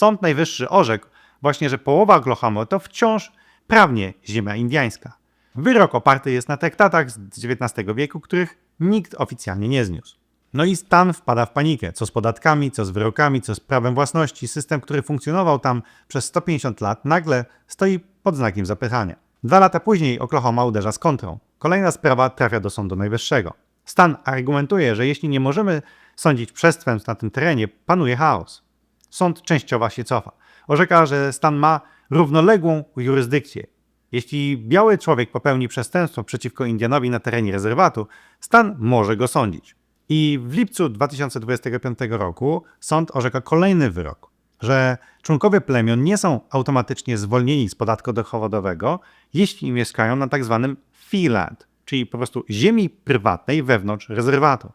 Sąd Najwyższy orzekł właśnie, że połowa Oklahoma to wciąż prawnie ziemia indyjska. Wyrok oparty jest na traktatach z XIX wieku, których nikt oficjalnie nie zniósł. No i stan wpada w panikę. Co z podatkami, co z wyrokami, co z prawem własności. System, który funkcjonował tam przez 150 lat, nagle stoi pod znakiem zapytania. Dwa lata później Oklahoma uderza z kontrą. Kolejna sprawa trafia do Sądu Najwyższego. Stan argumentuje, że jeśli nie możemy sądzić przestępstw na tym terenie, panuje chaos. Sąd częściowo się cofa. Orzeka, że stan ma równoległą jurysdykcję. Jeśli biały człowiek popełni przestępstwo przeciwko Indianowi na terenie rezerwatu, stan może go sądzić. I w lipcu 2025 roku sąd orzeka kolejny wyrok, że członkowie plemion nie są automatycznie zwolnieni z podatku dochodowego, jeśli mieszkają na tzw. fee land, czyli po prostu ziemi prywatnej wewnątrz rezerwatu.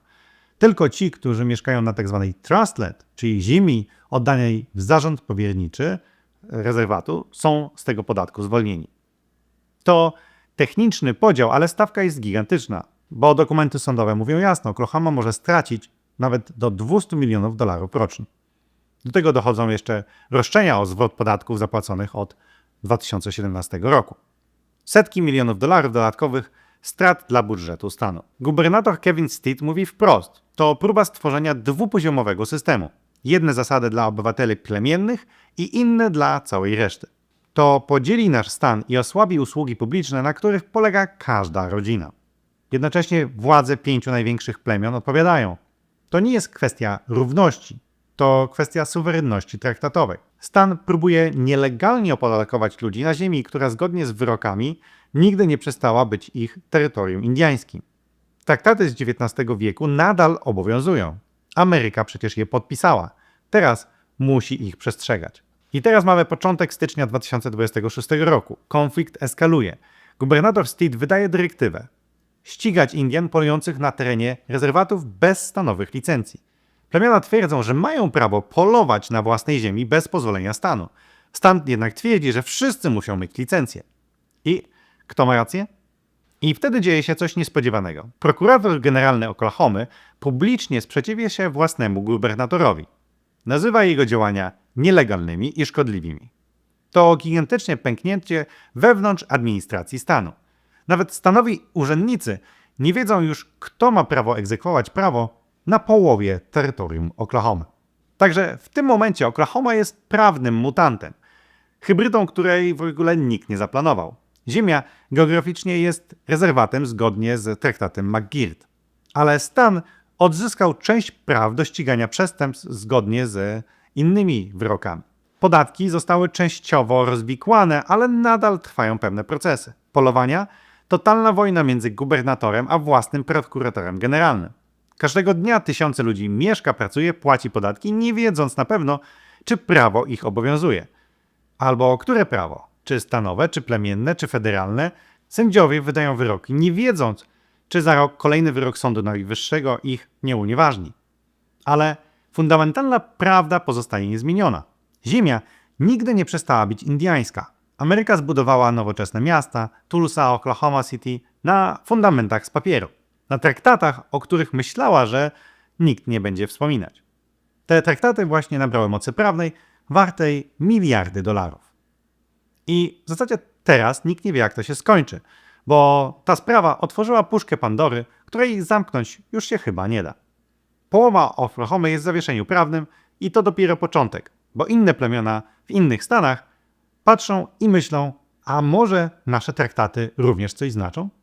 Tylko ci, którzy mieszkają na tzw. trust land, czyli ziemi oddanej w zarząd powierniczy rezerwatu, są z tego podatku zwolnieni. To techniczny podział, ale stawka jest gigantyczna, bo dokumenty sądowe mówią jasno, Oklahoma może stracić nawet do 200 milionów dolarów rocznie. Do tego dochodzą jeszcze roszczenia o zwrot podatków zapłaconych od 2017 roku. Setki milionów dolarów dodatkowych strat dla budżetu stanu. Gubernator Kevin Stitt mówi wprost: to próba stworzenia dwupoziomowego systemu. Jedne zasady dla obywateli plemiennych i inne dla całej reszty. To podzieli nasz stan i osłabi usługi publiczne, na których polega każda rodzina. Jednocześnie władze pięciu największych plemion odpowiadają: To nie jest kwestia równości, to kwestia suwerenności traktatowej. Stan próbuje nielegalnie opodatkować ludzi na ziemi, która zgodnie z wyrokami nigdy nie przestała być ich terytorium indyjskim. Traktaty z XIX wieku nadal obowiązują. Ameryka przecież je podpisała. Teraz musi ich przestrzegać. I teraz mamy początek stycznia 2026 roku. Konflikt eskaluje. Gubernator Steed wydaje dyrektywę. Ścigać Indian polujących na terenie rezerwatów bez stanowych licencji. Plemiona twierdzą, że mają prawo polować na własnej ziemi bez pozwolenia stanu. Stan jednak twierdzi, że wszyscy muszą mieć licencję. I kto ma rację? I wtedy dzieje się coś niespodziewanego. Prokurator generalny Oklahomy publicznie sprzeciwia się własnemu gubernatorowi. Nazywa jego działania nielegalnymi i szkodliwymi. To gigantyczne pęknięcie wewnątrz administracji stanu. Nawet stanowi urzędnicy nie wiedzą już, kto ma prawo egzekwować prawo na połowie terytorium Oklahomy. Także w tym momencie Oklahoma jest prawnym mutantem, hybrydą, której w ogóle nikt nie zaplanował. Ziemia geograficznie jest rezerwatem zgodnie z traktatem McGirt, ale stan odzyskał część praw do ścigania przestępstw zgodnie z innymi wyrokami. Podatki zostały częściowo rozwikłane, ale nadal trwają pewne procesy. Polowania totalna wojna między gubernatorem a własnym prokuratorem generalnym. Każdego dnia tysiące ludzi mieszka, pracuje, płaci podatki, nie wiedząc na pewno, czy prawo ich obowiązuje. Albo które prawo? Czy stanowe, czy plemienne, czy federalne? Sędziowie wydają wyroki, nie wiedząc, czy za rok kolejny wyrok Sądu Najwyższego ich nie unieważni. Ale fundamentalna prawda pozostaje niezmieniona. Ziemia nigdy nie przestała być indyjska. Ameryka zbudowała nowoczesne miasta, Tulsa, Oklahoma City, na fundamentach z papieru. Na traktatach, o których myślała, że nikt nie będzie wspominać. Te traktaty właśnie nabrały mocy prawnej wartej miliardy dolarów. I w zasadzie teraz nikt nie wie, jak to się skończy, bo ta sprawa otworzyła puszkę Pandory, której zamknąć już się chyba nie da. Połowa Oklahomy jest w zawieszeniu prawnym i to dopiero początek, bo inne plemiona w innych stanach patrzą i myślą, a może nasze traktaty również coś znaczą?